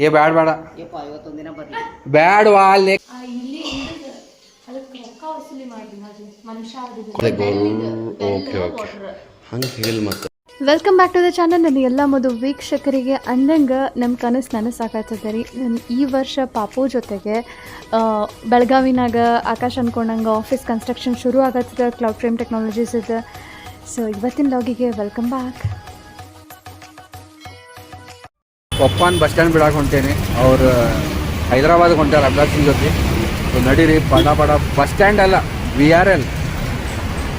ಏ ಬ್ಯಾಡ ಬೇಡ ಯಪ್ಪ ದಿನ ಬರ್ಲಿ. ಬ್ಯಾಡವಾ ಅಲ್ಲಿ. Okay okay. ಹಂಗೆ ಹೇಳಿ ಮತ್ತೆ. Welcome back to the channel. ನನ್ನ ಎಲ್ಲ ಮದು ವೀಕ್ಷಕರಿಗೆ ಅಂದಂಗೆ ನಮ್ಮ ಕನಸು ನನಸಾಕತ್ತದ ರೀ. ನಾನು ಈ ವರ್ಷ ಪಾಪು ಜೊತೆಗೆ ಬೆಳಗಾವಿನಾಗ ಆಕಾಶ್ ಅನ್ಕೊಂಡಂಗೆ ಆಫೀಸ್ ಕನ್ಸ್ಟ್ರಕ್ಷನ್ ಶುರು ಆಗತ್ತದ ಕ್ಲೌಡ್ ಫ್ರೇಮ್ ಟೆಕ್ನಾಲಜೀಸ್ ಇದೆ. ಸೊ ಇವತ್ತಿನ ಲಾಗಿಗೆ ವೆಲ್ಕಮ್ ಬ್ಯಾಕ್ ಪಪ್ಪಾನ್ ಬಸ್ ಸ್ಟ್ಯಾಂಡ್ ಬಿಡಾಕ್ ಹೊಂಟೇನೆ. ಅವ್ರು ಹೈದರಾಬಾದ್ಗೆ ಹೊಂಟಾರ ಸಿಂಗ್ ಜೊತೆ. ಸೊ ನಡೀರಿ ಪಡ ಪಡ. ಬಸ್ ಸ್ಟ್ಯಾಂಡ್ ಅಲ್ಲ ವಿ ಆರ್ ಎಲ್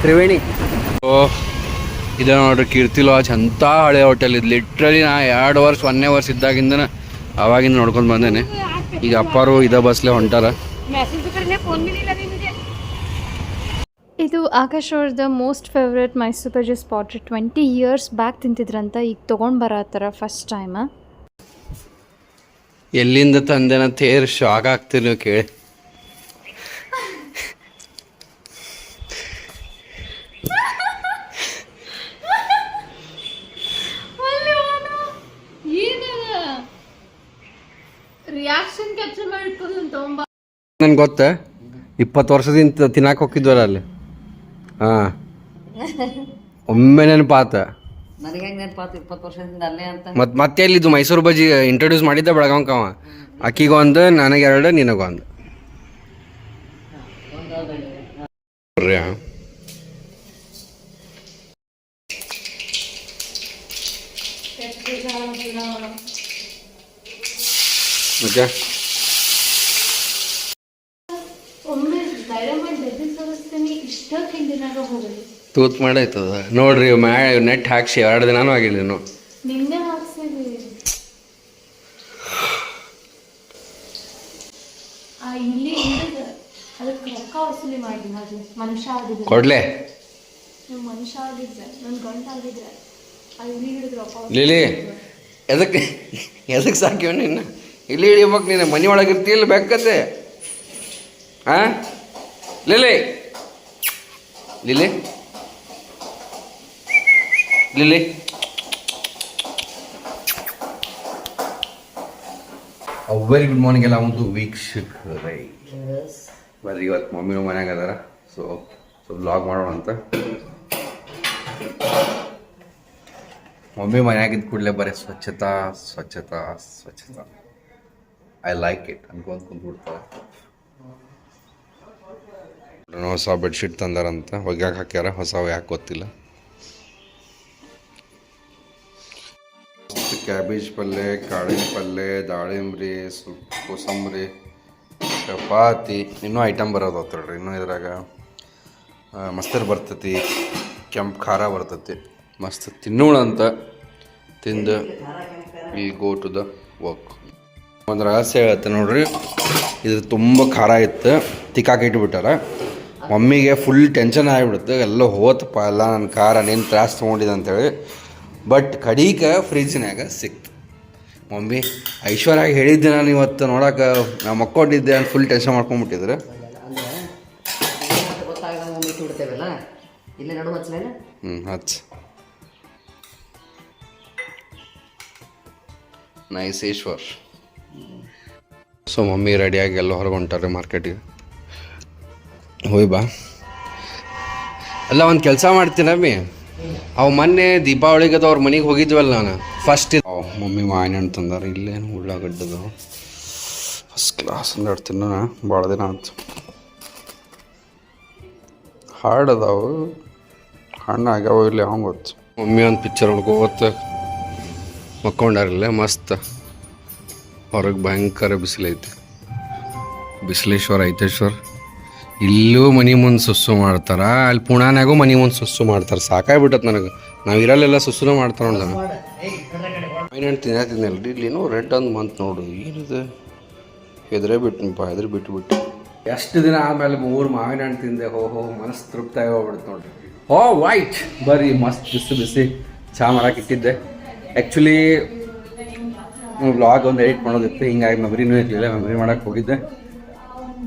ತ್ರಿವೇಣಿ. ಓ ಇದು ನೋಡ್ರಿ ಕೀರ್ತಿ ಲಾಜ್ ಅಂತ ಹಳೆ ಹೋಟೆಲ್ ಇದು. ಲಿಟ್ರಲಿ ನಾ ಎರಡು ವರ್ಷ ಒಂದನೇ ವರ್ಷ ಇದ್ದಾಗಿಂದನ ಅವಾಗಿಂದ ನೋಡ್ಕೊಂಡು ಬಂದೇನೆ. ಈಗ ಅಪ್ಪಾರು ಇದ ಬಸ್ಲೆ ಹೊಂಟಾರ. ಇದು ಆಕಾಶ್ ಅವ್ರದ್ದು most favourite Mysuru bajji spot twenty years back ತಿಂತಿದ್ರಂತ ಈಗ ತೊಗೊಂಡು ಥರ ಫಸ್ಟ್ ಟೈಮ್ ಎಲ್ಲಿಂದ ತಂದೆನ ತೇರ್ ಶಾಕ್ ಆಗ್ತೀರಿ ನೀವು ಕೇಳಿ ನನ್ಗೆ ಗೊತ್ತ? ಇಪ್ಪತ್ತು ವರ್ಷದಿಂದ ತಿನ್ನಾಕ ಹೋಗಿದ್ವಲ್ಲ ಅಲ್ಲಿ. ಹಾಂ. ಒಮ್ಮೆ ನೆನಪಾತ. ನನಗೆ ಹೆಂಗೆ ನೆನಪಾತು ಇಪ್ಪತ್ತು ವರ್ಷದಿಂದ ಅಲ್ಲೇ ಅಂತ? ಮತ್ತು ಮತ್ತೆ ಎಲ್ಲಿದು ಮೈಸೂರು ಬಜ್ಜಿ ಇಂಟ್ರೊಡ್ಯೂಸ್ ಮಾಡಿದ್ದೆ ಬೆಳಗಾವ್ಕವ ಅಕ್ಕಿಗೊಂದು ನನಗೆರಡು ನಿನಗೊಂದು. ಬರ್ರಿ ತೂತ್ ಮಾಡಾಯ್ತದ. ನೋಡ್ರಿ ಮ್ಯಾ ನೆಟ್ ಹಾಕ್ಸಿ ಎರಡು ದಿನಾನೂ ಆಗಿಲ್ಲ ಇನ್ನು. ಆಗಿದ್ರೆ. ಕೊಡ್ಲೆ. ಲಿಲಿ ಎದಕ್ಕೆ ಎದಕ್ಕೆ ಸಾಕಿವ ನಿನ್ನ? ಇಲ್ಲಿ ಹಿಡಿಬೇಕು ನೀನು ಮನೆ ಒಳಗಿರ್ತೀಯಲ್ಲ ಬೇಕತ್ತೆ ಹಾಂ Lily. Lily. Lily very good morning ಎಲ್ಲ ಒಂದು ವೀಕ್ಷಕರೈ ಬರ್ರಿ ಇವತ್ತು ಮಮ್ಮಿನೂ ಮನ್ಯಾಗ ಅದಾರ. ಸೊ ಸೊ ಬ್ಲಾಗ್ ಮಾಡೋಣ ಅಂತ. ಮಮ್ಮಿ ಮನ್ಯಾಗಿದ್ದ ಕೂಡಲೇ ಬರೀ ಸ್ವಚ್ಛತಾ ಸ್ವಚ್ಛತಾ ಸ್ವಚ್ಛತಾ. ಐ ಲೈಕ್ ಇಟ್ ಅನ್ಕೊಂತ ಕುಂತ್ಬಿಡ್ತಾರೆ. ಹೊಸ ಬೆಡ್ಶೀಟ್ ತಂದಾರಂತ. ಹೊಗ್ಯಾಕೆ ಹಾಕ್ಯಾರ. ಹೊಸ ಯಾಕೆ ಗೊತ್ತಿಲ್ಲ. ಕ್ಯಾಬೇಜ್ ಪಲ್ಯ ಕಾಳಿನ ಪಲ್ಯ ದಾಳಿಂಬ್ರಿ ಸ್ವಲ್ಪ ಕೋಸಂಬರಿ ಚಪಾತಿ ಇನ್ನೂ ಐಟಮ್ ಬರೋದು ಹೋಗ್ತಾಳ್ರಿ ಇನ್ನೂ ಇದ್ರಾಗ ಮಸ್ತರ್ ಬರ್ತೈತಿ, ಕೆಂಪು ಖಾರ ಬರ್ತೈತಿ. ಮಸ್ತ್ ತಿನ್ನೋಣ ಅಂತ ತಿಂದು ಈ ಗೋ ಟು ದ ವರ್ಕ್ ಒಂದು ರಹಸ್ಯ ಹೇಳುತ್ತೆ ನೋಡ್ರಿ. ಇದು ತುಂಬ ಖಾರ ಇತ್ತು. ತಿಕ್ಕಾಕಿ ಇಟ್ಬಿಟ್ಟಾರ. ಮಮ್ಮಿಗೆ ಫುಲ್ ಟೆನ್ಷನ್ ಆಗಿಬಿಡುತ್ತೆ. ಎಲ್ಲ ಹೋತಪ್ಪ ಎಲ್ಲ ನನ್ನ ಖಾರ, ನೀನು ತ್ರಾಸ ತೊಗೊಂಡಿದೆ ಅಂತೇಳಿ. ಬಟ್ ಕಡೀಕ ಫ್ರಿಜ್ನಾಗ ಸಿಕ್ತು. ಮಮ್ಮಿ ಐಶ್ವರ್ಯ ಹೇಳಿದ್ದೆ ನಾನು ಇವತ್ತು ನೋಡೋಕೆ ನಾ ಮಕ್ಕೊಂಡಿದ್ದೆ ಅಂತ ಫುಲ್ ಟೆನ್ಷನ್ ಮಾಡ್ಕೊಂಡ್ಬಿಟ್ಟಿದ್ರೆ. ಹ್ಞೂ ನೈಸ್ ಈಶ್ವರ್ ಸೊ ಮಮ್ಮಿ ರೆಡಿಯಾಗಿ ಎಲ್ಲ ಹೊರಗೆ ಹೊಂಟಾರೆ ಮಾರ್ಕೆಟಿಗೆ ಹೋಯ್ ಬಾ. ಅಲ್ಲ, ಒಂದು ಕೆಲಸ ಮಾಡ್ತೀನಿ, ಅಮ್ಮಿ. ಅವು ಮೊನ್ನೆ ದೀಪಾವಳಿಗೆ ಅದು ಅವ್ರ ಮನೆಗೆ ಹೋಗಿದ್ವಲ್ಲ ನಾನು. ಫಸ್ಟ್ ಮಮ್ಮಿ ಮಾವಿನಣ್ಣು ತಂದಾರ. ಇಲ್ಲೇನು ಉಳ್ಳಾಗಡ್ಡದು. ಫಸ್ಟ್ ಕ್ಲಾಸ್ ಅಂದ್ರೆ ತಿನ್ನೋಣ ಭಾಳ ದಿನ ಆಯ್ತು. ಹಾರ್ಡ್ ಅದಾವು. ಹಣ್ಣು ಆಗ್ಯಾವ ಇಲ್ಲಿ ಹಂಗೆ ಗೊತ್ತು. ಮಮ್ಮಿ ಒಂದು ಪಿಕ್ಚರ್ ಹುಡ್ಕೋತ ಮಕ್ಕೊಂಡಾರಿಲ್ಲ ಮಸ್ತ್. ಹೊರಗೆ ಭಯಂಕರ ಬಿಸಿಲೈತಿ. ಬಿಸಿಲೇಶ್ವರ, ಐತೇಶ್ವರ್. ಇಲ್ಲೂ ಮನೆ ಮುಂದೆ ಸುಸ್ಸು ಮಾಡ್ತಾರ, ಅಲ್ಲಿ ಪುಣಾನಾಗೂ ಮನೆ ಮುಂದೆ ಸುಸ್ಸು ಮಾಡ್ತಾರೆ. ಸಾಕಾಗ್ಬಿಟ್ಟತ್ ನನಗೆ. ನಾವು ಇರಲ್ಲೆಲ್ಲ ಸುಸ್ಸುನ ಮಾಡ್ತಾರ ನೋಡ ಮಾವಿನ ಹಣ್ಣು ತಿನ್ನತ್ತಿದ್ನಲ್ಲ ಇಲ್ಲೇನೋ ರೆಡ್ ಅಂದ್ ಮಂತ್ ನೋಡು. ಏನಿದೆ? ಹೆದ್ರೆ ಬಿಟ್ಟನಪ್ಪ ಹೆದ್ರೆ ಬಿಟ್ಟು ಬಿಟ್ಟು ಎಷ್ಟು ದಿನ ಆಮೇಲೆ ಮೂರು ಮಾವಿನ ಹಣ್ಣು ತಿಂದೆ. ಹೋ ಹೋ ಮನಸ್ಸು ತೃಪ್ತಾಗಿ ಹೋಗ್ಬಿಡುತ್ತೆ ನೋಡ್ರಿ. ಹೋ ವೈಟ್ ಬರೀ ಮಸ್ತ್ ಬಿಸಿ ಬಿಸಿ ಚಾ ಮಾಡಕ್ಕೆ ಇಟ್ಟಿದ್ದೆ. ಆ್ಯಕ್ಚುಲಿ ವ್ಲಾಗ್ ಒಂದು ಎಡಿಟ್ ಮಾಡೋದಿತ್ತು. ಹಿಂಗಾಗಿ ಮೆಮ್ರಿನೂ ಇರಲಿಲ್ಲ ಮೆಮ್ರಿ ಮಾಡಕ್ಕೆ ಹೋಗಿದ್ದೆ.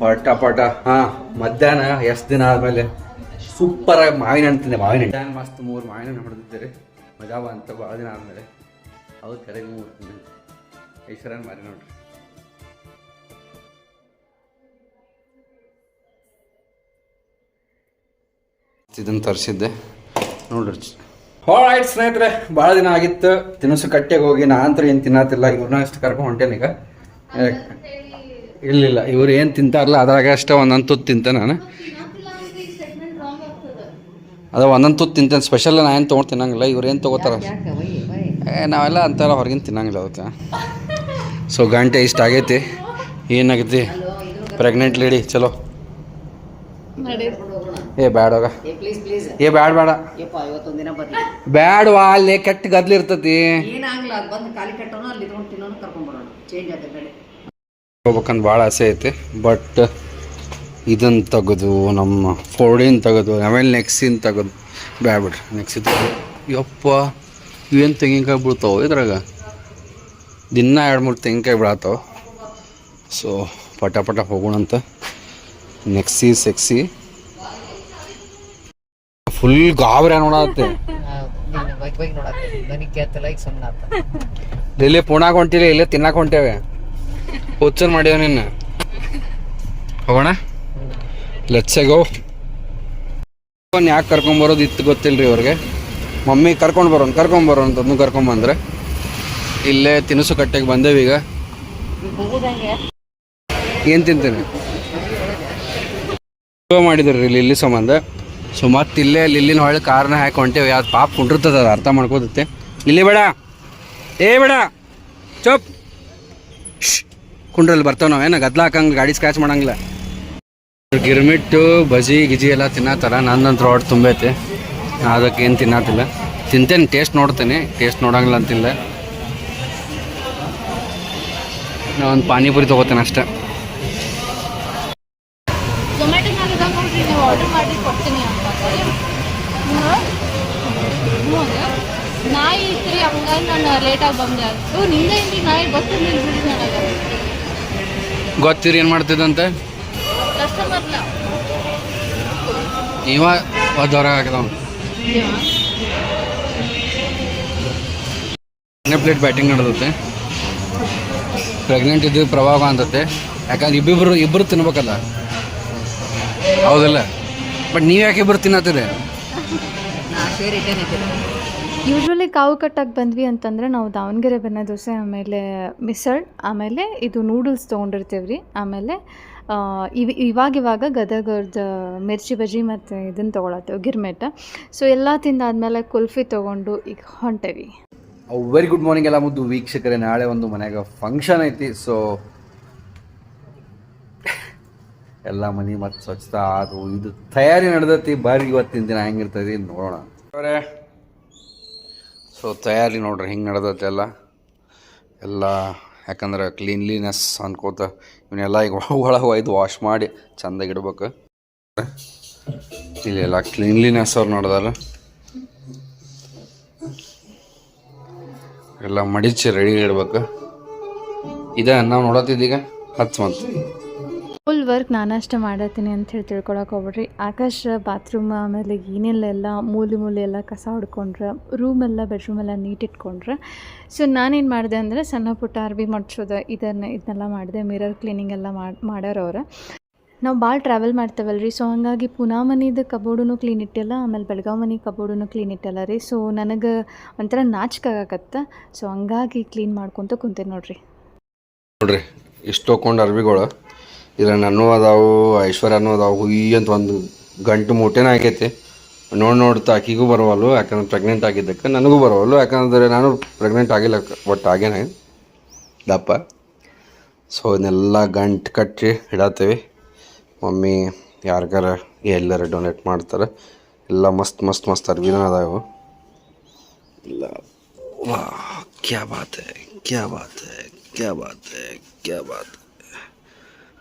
ಪಟ ಪಟ. ಹಾಂ ಮಧ್ಯಾಹ್ನ ಎಷ್ಟು ದಿನ ಆದಮೇಲೆ ಸೂಪರಾಗಿ ಮಾವಿನ ಹಣ್ಣು ತಿಂದೆ ಮಾವಿನ ಹಣ್ಣು. ಮಸ್ತ್ ಮೂರು ಮಾವಿನ ಹಣ್ಣು ಹೊಡೆದಿದ್ದೆ ರೀ. ಮಜಾ ಬಂತ ಭಾಳ ದಿನ ಆದಮೇಲೆ. ಹೌದು ಕರೆಗೆ ಮೂರು ತಿಂದೆ ಐಶ್ವರ್ಯನ ಮಾರಿ ನೋಡ್ರಿ. ಇದನ್ನು ತರಿಸಿದ್ದೆ. ನೋಡ್ರಿ. ಆಯ್ತು ಸ್ನೇಹಿತರೆ ಭಾಳ ದಿನ ಆಗಿತ್ತು. ತಿನಿಸು ಕಟ್ಟೆಗೆ ಹೋಗಿ ನಾ ಅಂತೂ ಏನು ತಿನ್ನತ್ತಿಲ್ಲ ಇವ್ರನ್ನ ಅಷ್ಟು ಕರ್ಕೊಂಡು ಹೊಂಟೇನಿ ಈಗ ಇವರು ಇವ್ರು ಏನು ತಿಂತಾರಲ್ಲ ಅದ್ರಾಗ ಅಷ್ಟೇ ಒಂದೊಂದು ತುತ್ತು ತಿಂತೆ ನಾನು. ಅದ ಒಂದೊಂದು ತುತ್ತು ತಿಂತೇನೆ ಸ್ಪೆಷಲ್ ನಾ ಏನು ತೊಗೊಂಡು ತಿನ್ನಂಗಿಲ್ಲ ಇವ್ರು ಏನು ತೊಗೋತಾರ? ನಾವೆಲ್ಲ ಅಂತಾರ ಹೊರಗಿನ ತಿನ್ನಂಗಿಲ್ಲ ಅದಕ್ಕೆ. ಸೊ ಗಂಟೆ ಇಷ್ಟ ಆಗೈತಿ. ಏನಾಗೈತಿ? ಪ್ರೆಗ್ನೆಂಟ್ ಲೇಡಿ ಚಲೋ. ಏ ಬ್ಯಾಡೋಗ ಏ ಬ್ಯಾಡ ಬೇಡ ಬ್ಯಾಡವಾ ಅಲ್ಲಿ ಕೆಟ್ಟ ಗದ್ಲಿ ಹೋಗ್ಬೇಕಂತ ಭಾಳ ಆಸೆ ಐತೆ. ಬಟ್ ಇದನ್ನು ತೆಗೆದು ನಮ್ಮ ಫೋರ್ಡಿನ ತೆಗೆದು ಆಮೇಲೆ ನೆಕ್ಸಿನ ತೆಗೆದು. ಬ್ಯಾಬಿಡ್ರಿ ನೆಕ್ಸಿ ತೆಗೆದು. ಯಪ್ಪ ಇವೇನು ತೆಂಗಿನಕಾಯಿ ಬೀಳ್ತಾವೆ ಇದ್ರಾಗ? ದಿನ ಎರಡು ಮೂರು ತೆಂಗಿನಕಾಯಿ ಬೀಳತ್ತಾವ ಸೊ ಪಟ ಪಟ ಹೋಗೋಣಂತ ನೆಕ್ಸಿ ಸೆಕ್ಸಿ ಫುಲ್ ಗಾಬರಿ ನೋಡತ್ತೆ. ಡೈಲಿ ಪುಣಾಗ ಹೊಂಟಿಲ್ಲ ಇಲ್ಲೇ ತಿನ್ನಕ್ಕೆ ಹೊಂಟೇವೆ. ಹುಚ್ಚನ್ ಮಾಡ್ಯಾವ ನಿನ್ನ? ಹೋಗೋಣ? ಗೋ ಯಾಕೆ ಕರ್ಕೊಂಬರೋದು ಇತ್ತು ಗೊತ್ತಿಲ್ಲ ರೀ ಅವ್ರಿಗೆ ಮಮ್ಮಿ ಕರ್ಕೊಂಡು ಬರೋನ್, ಕರ್ಕೊಂಡು ಅಂತ ಅದನ್ನು ಕರ್ಕೊಂಬಂದ್ರೆ ಇಲ್ಲೇ ತಿನಿಸು ಕಟ್ಟೆಗೆ ಬಂದೇವೀಗ ಏನು ತಿಂತೀನಿ? ಮಾಡಿದ್ರಿ ರೀ ಲಿಲ್ಲಿ ಸಂಬಂಧ. ಸೊ ಮತ್ತೆ ಇಲ್ಲೇ ಲಿಲ್ಲಿನ ಹೊಳ್ಳಿ ಕಾರ್ನ ಹಾಕಿ ಹೊಂಟೇವು. ಯಾವ್ದು ಪಾಪ ಕುಂಡಿರ್ತದ ಅದು ಅರ್ಥ ಮಾಡ್ಕೋತೈತೆ ಇಲ್ಲಿ ಬೇಡ. ಏ, ಬೇಡ. ಚೊಪ್. ಕುಂಡ್ರಲ್ಲಿ ಬರ್ತಾವ ನಾವೇನು? ಗದ್ಲ ಹಾಕಂಗಿಲ್ಲ, ಗಾಡಿ ಸ್ಕ್ರಾಚ್ ಮಾಡಂಗಿಲ್ಲ. ಗಿರ್ಮಿಟ್ಟು, ಬಜಿ, ಗಿಜಿ ಎಲ್ಲ ತಿನ್ನತ್ತಾರ ನಂದಂತ್ರ ರೋಡ್ ತುಂಬೈತಿ. ಅದಕ್ಕೆ ಏನು ತಿನ್ನತ್ತಿಲ್ಲ ತಿಂತೇನೆ ಟೇಸ್ಟ್ ನೋಡ್ತೇನೆ. ಟೇಸ್ಟ್ ನೋಡಂಗಿಲ್ಲ ಅಂತಿಲ್ಲ. ನಾ ಒಂದು ಪಾನಿಪುರಿ ತೊಗೋತೇನೆ ಅಷ್ಟೇ. ನಾಯಿ ಇತ್ತು ರೀ ಹಂಗಾಗಿ ನಾನು ಲೇಟಾಗಿ ಬಂದೆ. ಅದು ನಿಂದೆ ಇಲ್ರಿ, ನಾಯಿ ಬಸ್ ಬಿಡಿ ನನಗೆ. ಗೊತ್ತೀರಿ ಏನು ಮಾಡ್ತಿದ್ದಂತೆ? ಕಸ್ಟಮರ್ಲ ಇವ ಹೊರಗೆ ಹಾಕಿದವ ಪ್ಲೇಟ್ ಬ್ಯಾಟಿಂಗ್ ನಡೆದತ್ತೆ ಪ್ರೆಗ್ನೆಂಟ್ ಇದ್ದು ಪ್ರಭಾವ ಅಂತತೆ ಯಾಕಂದ್ರೆ ಇಬ್ಬಿಬ್ರು ಇಬ್ಬರು ತಿನ್ಬೇಕಲ್ಲ. ಹೌದಲ್ಲ? ಬಟ್ ನೀವು ಯಾಕೆ ಇಬ್ಬರು ತಿನ್ನತ್ತಿದೆ ಯೂಶ್ವಲಿ ಕಾವು ಕಟ್ಟಾಗಿ ಬಂದ್ವಿ ಅಂತಂದರೆ ನಾವು ದಾವಣಗೆರೆ ಬೆಣ್ಣೆ ದೋಸೆ ಆಮೇಲೆ ಮಿಸಳ್ ಆಮೇಲೆ ಇದು ನೂಡಲ್ಸ್ ತೊಗೊಂಡಿರ್ತೀವಿ ರೀ ಆಮೇಲೆ ಇವ್ ಇವಾಗ ಇವಾಗ ಗದಗದ ಮಿರ್ಚಿ ಬಜ್ಜಿ ಮತ್ತು ಇದನ್ನು ತೊಗೊಳತ್ತೇವೆ ಗಿರ್ಮೆಟ್. ಸೊ ಎಲ್ಲ ತಿಂದಾದ್ಮೇಲೆ ಕುಲ್ಫಿ ತೊಗೊಂಡು ಈಗ ಹೊಂಟೇವಿ. ವೆರಿ ಗುಡ್ ಮಾರ್ನಿಂಗ್ ಎಲ್ಲ ಮುದ್ದು ವೀಕ್ಷಕರೇ. ನಾಳೆ ಒಂದು ಮನೆಯಾಗ ಫಂಕ್ಷನ್ ಐತಿ ಸೊ ಎಲ್ಲ ಮನೆ ಮತ್ತು ಸ್ವಚ್ಛತಾ ಅದು ಇದು ತಯಾರಿ ನಡೆದೈತಿ ಬಾರಿ ಇವತ್ತಿನ ದಿನ ಹೆಂಗಿರ್ತೈತಿ ನೋಡೋಣ. ಅವರೇ ಸೊ ತಯಾರಿ ನೋಡ್ರಿ, ಹಿಂಗೆ ನಡೆದೈತೆ ಎಲ್ಲ. ಎಲ್ಲ ಯಾಕಂದ್ರೆ ಕ್ಲೀನ್ಲಿನೆಸ್ ಅನ್ಕೋತ ಇವನ್ನೆಲ್ಲ ಈಗ ಒಳಗೆ ಒಯ್ದು ವಾಶ್ ಮಾಡಿ ಚಂದಾಗಿ ಇಡ್ಬೇಕು. ಎಲ್ಲ ಕ್ಲೀನ್ಲಿನೆಸ್ ಅವ್ರು ನೋಡಿದಾರ. ಎಲ್ಲ ಮಡಿಚಿ ರೆಡಿ ಇಡ್ಬೇಕು. ಇದೆ ನಾವು ನೋಡತ್ತಿದ್ದೀಗ ಹತ್ತು ಮಂತ್ ಫುಲ್ ವರ್ಕ್ ನಾನಷ್ಟೇ ಮಾಡತ್ತೀನಿ ಅಂತ ಹೇಳಿ ತಿಳ್ಕೊಳಕ್ಕೆ ಹೋಗ್ಬಿಡ್ರಿ. ಆಕಾಶ ಬಾತ್ರೂಮ್ ಆಮೇಲೆ ಏನೆಲ್ಲ ಮೂಲೆ ಮೂಲೆ ಎಲ್ಲ ಕಸ ಹೊಡ್ಕೊಂಡ್ರೆ ರೂಮೆಲ್ಲ ಬೆಡ್ರೂಮೆಲ್ಲ ನೀಟ್ ಇಟ್ಕೊಂಡ್ರೆ. ಸೊ ನಾನೇನು ಮಾಡಿದೆ ಅಂದರೆ ಸಣ್ಣ ಪುಟ್ಟ ಅರ್ಬಿ ಮಡ್ಸೋದು, ಇದನ್ನ, ಇದನ್ನೆಲ್ಲ ಮಾಡಿದೆ ಮಿರರ್ ಕ್ಲೀನಿಂಗ್ ಎಲ್ಲ ಮಾಡಿ ನಾವು ಭಾಳ ಟ್ರಾವೆಲ್ ಮಾಡ್ತೇವಲ್ಲ ರೀ ಸೊ ಹಂಗಾಗಿ ಪುನಾ ಮನಿದು ಕಬೋರ್ಡೂ ಕ್ಲೀನ್ ಇಟ್ಟಿಲ್ಲ, ಆಮೇಲೆ ಬೆಳಗಾವಿ ಮನೆ ಕಬೋರ್ಡೂ ಕ್ಲೀನ್ ಇಟ್ಟಿಲ್ಲ ರೀ. ಸೊ ನನಗೆ ಒಂಥರ ನಾಚಿಕಾಗತ್ತ ಸೊ ಹಂಗಾಗಿ ಕ್ಲೀನ್ ಮಾಡ್ಕೊತ ಕುಂತೇನೆ ನೋಡ್ರಿ. ನೋಡ್ರಿ ಇಷ್ಟು ತೊಗೊಂಡು ಅರ್ಬಿಗಳು ಇದ್ರ ನನ್ನೂ ಅದಾವು, ಐಶ್ವರ್ಯನೂ ಅದಾವು, ಹುಯ್ ಅಂತ ಒಂದು ಗಂಟು ಮೂಟೆನೇ ಆಗೈತಿ. ನೋಡಿ ನೋಡ್ತಾ ಆಕಿಗೂ ಬರವಲ್ಲು, ಯಾಕಂದ್ರೆ ಪ್ರೆಗ್ನೆಂಟ್ ಆಗಿದ್ದಕ್ಕೆ ನನಗೂ ಬರವಲ್ಲು. ಯಾಕಂದ್ರೆ ನಾನು ಪ್ರೆಗ್ನೆಂಟ್ ಆಗಿಲ್ಲ ಒಟ್ಟು ಆಗೇನೆ ದಪ್ಪ. ಸೊ ಇದನ್ನೆಲ್ಲ ಗಂಟು ಕಟ್ಟಿ ಇಡತ್ತೀವಿ. ಮಮ್ಮಿ ಯಾರಿಗಾರ ಎಲ್ಲರ ಡೊನೇಟ್ ಮಾಡ್ತಾರೆ. ಎಲ್ಲ ಮಸ್ತ್ ಮಸ್ತ್ ಮಸ್ತ್ ಅರ್ವಿನ ಅದಾವು. ಇಲ್ಲ ವಾ ಕ್ಯಾ ಬಾತ್ ಕ್ಯಾ ಬಾತ್ ಕ್ಯಾ ಬಾತ್ ಕ್ಯಾ ಬಾತ್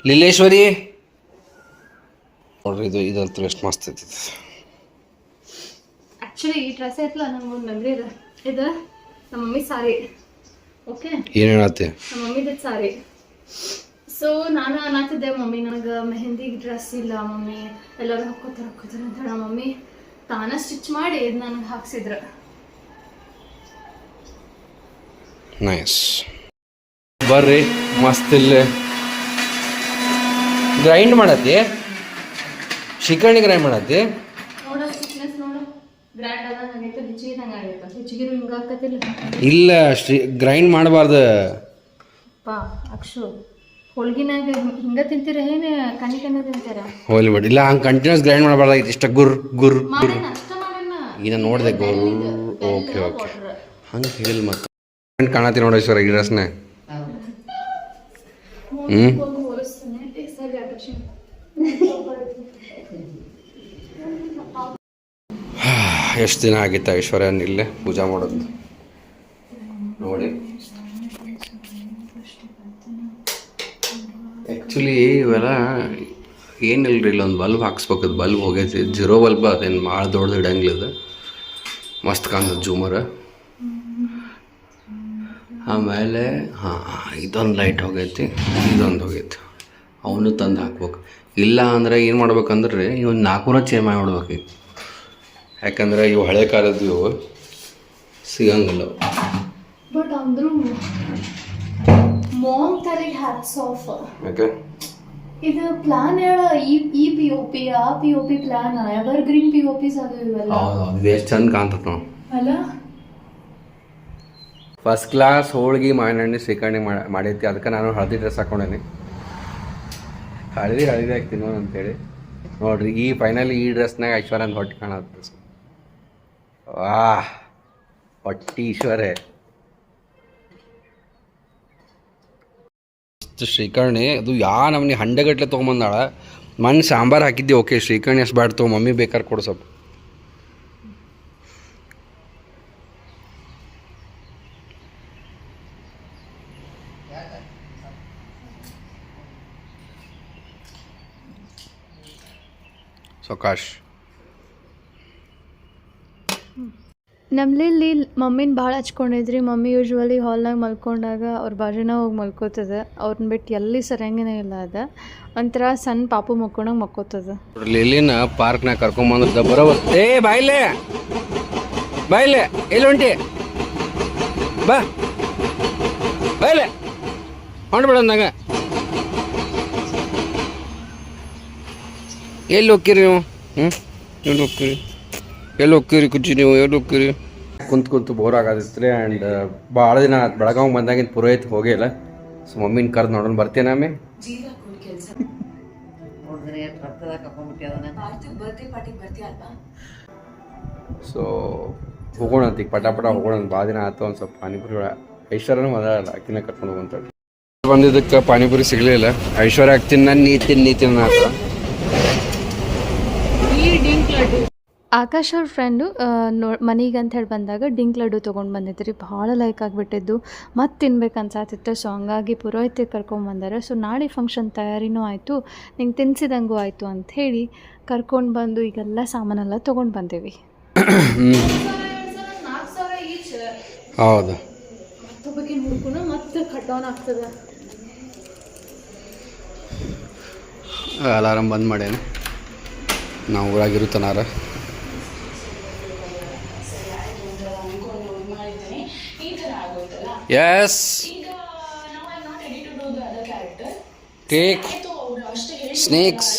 ಲೀಲೇಶ್ವರಿ? ನೋಡ್ರಿ ಇದು ಇದಂತೂ ಎಷ್ಟು ಮಸ್ತ್ ಐತಿ ಆ್ಯಕ್ಚುಲಿ ಈ ಡ್ರೆಸ್ ಐತಲ್ಲ ನಂಗೊಂದು ಮೆಮ್ರಿ ಇದೆ. ಇದು ನಮ್ಮ ಮಮ್ಮಿ ಸಾರಿ ಓಕೆ ಏನು ಹೇಳತ್ತೆ? ನಮ್ಮ ಮಮ್ಮಿದ ಸಾರಿ ಸೊ ನಾನು ಅನ್ನತ್ತಿದ್ದೆ ಮಮ್ಮಿ ನನಗೆ ಮೆಹಂದಿ ಡ್ರೆಸ್ ಇಲ್ಲ ಮಮ್ಮಿ. ಎಲ್ಲರೂ ಹಾಕೋತಾರ ಹಾಕೋತಾರ ಅಂತ ನಮ್ಮ ಮಮ್ಮಿ ತಾನ ಸ್ಟಿಚ್ ಮಾಡಿ ಇದು ನನಗೆ ಹಾಕ್ಸಿದ್ರು. ನೈಸ್ ಬರ್ರಿ ಮಸ್ತ್ ಇಲ್ಲೇ. ಗ್ರೈಂಡ್ ಮಾಡತ್ತಿ. ಶಿಕರಣಿ ಗ್ರೈಂಡ್ ಮಾಡತ್ತಿ. ಇಲ್ಲ ಶ್ರೀ ಗ್ರೈಂಡ್ ಮಾಡಬಾರ್ದು. ಹೋಲಿ ಬಿಡಿ ಇಲ್ಲ ಹಂಗೆ ಕಂಟಿನ್ಯೂಸ್ ಗ್ರೈಂಡ್ ಮಾಡಬಾರ್ದಾಗಿತ್ತು ಇಷ್ಟ ಗುರ್ ಗುರ್ ಗುರ್. ಈಗ ನೋಡಿದೆ ಗುರ್ ಓಕೆ ಓಕೆ ಹಂಗೆ ಹೇಳಿ ಮತ್ತೆ. ಕಾಣತ್ತಿ ನೋಡಿ ಸರ್ ಈ ಹ್ಞೂ ಎಷ್ಟು ದಿನ ಆಗಿತ್ತು ಐಶ್ವರ್ಯ ಇಲ್ಲೇ ಪೂಜಾ ಮಾಡೋದು? ನೋಡಿ. ಆ್ಯಕ್ಚುಲಿ ಇವೆಲ್ಲ ಏನಿಲ್ಲ ಇಲ್ಲೊಂದು ಬಲ್ಬ್ ಹಾಕ್ಸ್ಬೇಕದು ಬಲ್ಬ್ ಹೋಗೈತಿ. ಜೀರೋ ಬಲ್ಬ್, ಅದೇನು ಭಾಳ ದೊಡ್ಡದು ಇಡಂಗಿಲ್ಲ ಅದು. ಮಸ್ತ್ ಕಾಣ್ತದೆ ಜೂಮರ. ಆಮೇಲೆ, ಹಾಂ, ಇದೊಂದು ಲೈಟ್ ಹೋಗೈತಿ, ಇದೊಂದು ಹೋಗೈತಿ. ಅವನು ತಂದು ಹಾಕ್ಬೇಕು. ಇಲ್ಲ ಅಂದರೆ ಏನು ಮಾಡ್ಬೇಕಂದ್ರೆ, ಇವನು ನಾಲ್ಕೂರ ಚೇಂಜ್ ಮಾಡಿ ಮಾಡ್ಬೇಕು. ಯಾಕಂದ್ರೆ ಇವು ಹಳೆ ಕಾಲದ್ದು ಇವು. ಸಿಗಂಗಿಲ್ಲ. ಬಟ್ ಅಂದ್ರೂ ಮಾಮ್ ತಲೆಗೆ ಹ್ಯಾಟ್ಸ್ ಆಫ್ ಯಾಕೆ? ಇದು ಪ್ಲಾನ್ ಹೇಳ ಈ ಈ ಪಿ ಒ ಪಿ ಆ P O P plan evergreen P O Ps ಅದು ಇವೆಲ್ಲ. ಇದು ಎಷ್ಟು ಚಂದ ಕಾಣ್ತದೆ ನಾವು ಅಲ್ಲ? ಫಸ್ಟ್ ಕ್ಲಾಸ್ ಹೋಳಿಗೆ ಮಾವಿನಹಣ್ಣು ಶ್ರೀಕರಣಿ ಮಾಡೈತಿ ಅದಕ್ಕೆ ನಾನು ಹಳದಿ ಡ್ರೆಸ್ ಹಾಕೊಂಡೇನಿ. ಹಳದಿ ಹಳದಿ ಹಾಕ್ತೀನಿ ಅಂತೇಳಿ. ನೋಡ್ರಿ ಈ ಫೈನಲಿ ಈ ಡ್ರೆಸ್ನಾಗ ಐಶ್ವರ್ಯ ಹೊಟ್ಟೆ ಕಾಣತ್ತೆ. ವಾ ಪಟ್ಟೀಶ್ವರೇ ಈಶ್ವರೇ. ಇಷ್ಟು ಶ್ರೀಕರ್ಣಿ, ಅದು ಯಾ ನಮ್ನಿ ಹಂಡೆಗಟ್ಲೆ ತೊಗೊಂಬಂದಾಳ? ಮಣ್ಣು ಸಾಂಬಾರು ಹಾಕಿದ್ದೆ, ಓಕೆ, ಶ್ರೀಕರ್ಣಿ ಅಷ್ಟು ಬಾಡ್ತು ಮಮ್ಮಿ ಬೇಕಾದ್ರೆ ಕೊಡು ಸ್ವಲ್ಪ. ಸೊಕಾಶ್. ನಮ್ಮಲ್ಲಿ ಮಮ್ಮಿನ ಭಾಳ ಹಚ್ಕೊಂಡಿದ್ರಿ. ಮಮ್ಮಿ ಯೂಶ್ವಲಿ ಹಾಲ್ನಾಗ ಮಲ್ಕೊಂಡಾಗ ಅವ್ರ ಬಾಜುನ ಹೋಗಿ ಮಲ್ಕೋತದೆ. ಅವ್ರನ್ನ ಬಿಟ್ಟು ಎಲ್ಲಿ ಸರಿಯಂಗನೇ ಇಲ್ಲ ಅದ. ಒಂಥರ ಸಣ್ಣ ಪಾಪು ಮಕ್ಕೊಂಡಾಗ ಮಕ್ಕೋತದ. ಲಿಲಿನ ಪಾರ್ಕ್ನಾಗ ಕರ್ಕೊಂಬಂದ ಬರೋ ಏ, ಬಾಯ್ಲೆ! ಬಾಯ್ಲೆ, ಎಲ್ಲಿ ಹೊಂಟಿ? ಬಾ. ಬಾಯ್ಲೆ, ಹೊಂಟ್ಬಿಡ ಅಂದಾಗ. ಎಲ್ಲಿ ಹೋಗ್ತೀರಿ ನೀವು? ಹ್ಞೂ ಎಲ್ಲಿ ಹೋಗ್ತೀರಿ? ಎಲ್ಲಿ ಹೋಗ್ತೀರಿ ಕುಚ್ಚಿ ನೀವು ಎಲ್ಲಿ ಹೋಗ್ತೀರಿ ಕುಂತು ಕುಂತು ಬೋರ್ ಆಗದಿತ್ತು ಆ್ಯಂಡ್ ಭಾಳ ದಿನ ಆಯ್ತು ಬೆಳಗಾವ್ ಬಂದಾಗಿನ ಪುರೋಹಿತ್ ಹೋಗೇ ಇಲ್ಲ ಸೊ ಮಮ್ಮಿನ ಕರ್ದು ನೋಡೋಣ ಬರ್ತೇನೆ ಆಮೆ. ನೋಡಿದ್ರೆ ಎಷ್ಟು ರಕ್ತದಾಗ ಕಪ್ಕೊಂಡ್ಬಿಟ್ಟಿ ಸೊ ಹೋಗೋಣ ಅಂತ ಈಗ ಪಟ ಪಟ ಹೋಗೋಣ ಭಾಳ ದಿನ ಆಯ್ತು ಒಂದು ಸ್ವಲ್ಪ ಪಾನಿಪುರಿ ಐಶ್ವರ್ಯನೂ ಮದ ಅಲ್ಲ ಅಕ್ಕಿನ ಕರ್ಕೊಂಡು ಹೋಗಂತ ಬಂದಿದ್ದಕ್ಕೆ ಪಾನಿಪುರಿ ಸಿಗಲಿಲ್ಲ. ಐಶ್ವರ್ಯ ಆಗ್ತೀನಿ ನಾನು ನೀ ತಿನ್ನ ನೀ ತಿನ್ನ ಅಂತ ಆಕಾಶ್ ಅವ್ರ ಫ್ರೆಂಡು ನೋ, ಮನೆಗೆ ಅಂತ ಹೇಳಿ ಬಂದಾಗ ಡಿಂಕ್ ಲಡ್ಡು ತೊಗೊಂಡು ಬಂದಿದ್ರಿ. ಭಾಳ ಲೈಕ್ ಆಗಿಬಿಟ್ಟಿದ್ದು. ಮತ್ತೆ ತಿನ್ಬೇಕು ಅನ್ಸಾತಿತ್ತು. ಸೊ ಹಂಗಾಗಿ ಪುರೋಹಿತ ಕರ್ಕೊಂಬಂದಾರೆ ಸೊ ನಾಳೆ ಫಂಕ್ಷನ್ ತಯಾರಿನೂ ಆಯಿತು. ನಿಂಗೆ ತಿನ್ಸಿದಂಗೂ ಆಯಿತು ಅಂತ ಹೇಳಿ ಕರ್ಕೊಂಡು ಬಂದು ಈಗೆಲ್ಲ ಸಾಮಾನೆಲ್ಲ ತೊಗೊಂಡು ಬಂದೇವಿ. ಹೌದು. ಮತ್ತೆ ಕಟ್ ಡೌನ್ ಆಗ್ತದೆ ಅಲಾರಂ ಬಂದ್ ಮಾಡ್ಯಾನೆ ನಾವು ಊರಾಗಿರುತ್ತನಾರ ಎಸ್ ಕೇಕ್ ಸ್ನೇಕ್ಸ್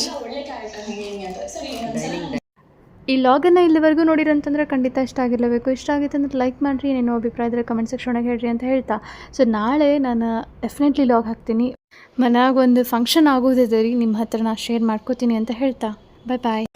ಈ ಲಾಗನ್ನು ಇಲ್ಲಿವರೆಗೂ ನೋಡಿರಂತಂದ್ರೆ ಖಂಡಿತ ಇಷ್ಟ ಆಗಿರಲೇಬೇಕು. ಇಷ್ಟ ಆಗಿತ್ತು ಅಂದ್ರೆ ಲೈಕ್ ಮಾಡಿರಿ ಏನೋ ಅಭಿಪ್ರಾಯ ಇದ್ದರೆ ಕಮೆಂಟ್ ಒಳಗೆ ಹೇಳ್ರಿ ಅಂತ ಹೇಳ್ತಾ. ಸೊ ನಾಳೆ ನಾನು ಡೆಫಿನೆಟ್ಲಿ ಲಾಗ್ ಹಾಕ್ತೀನಿ. ಮನ್ಯಾಗ ಒಂದು ಫಂಕ್ಷನ್ ಆಗೋದಿದೆ ರೀ ನಿಮ್ಮ ಹತ್ರ ನಾನು ಶೇರ್ ಮಾಡ್ಕೋತೀನಿ ಅಂತ ಹೇಳ್ತಾ. ಬಾಯ್ ಬಾಯ್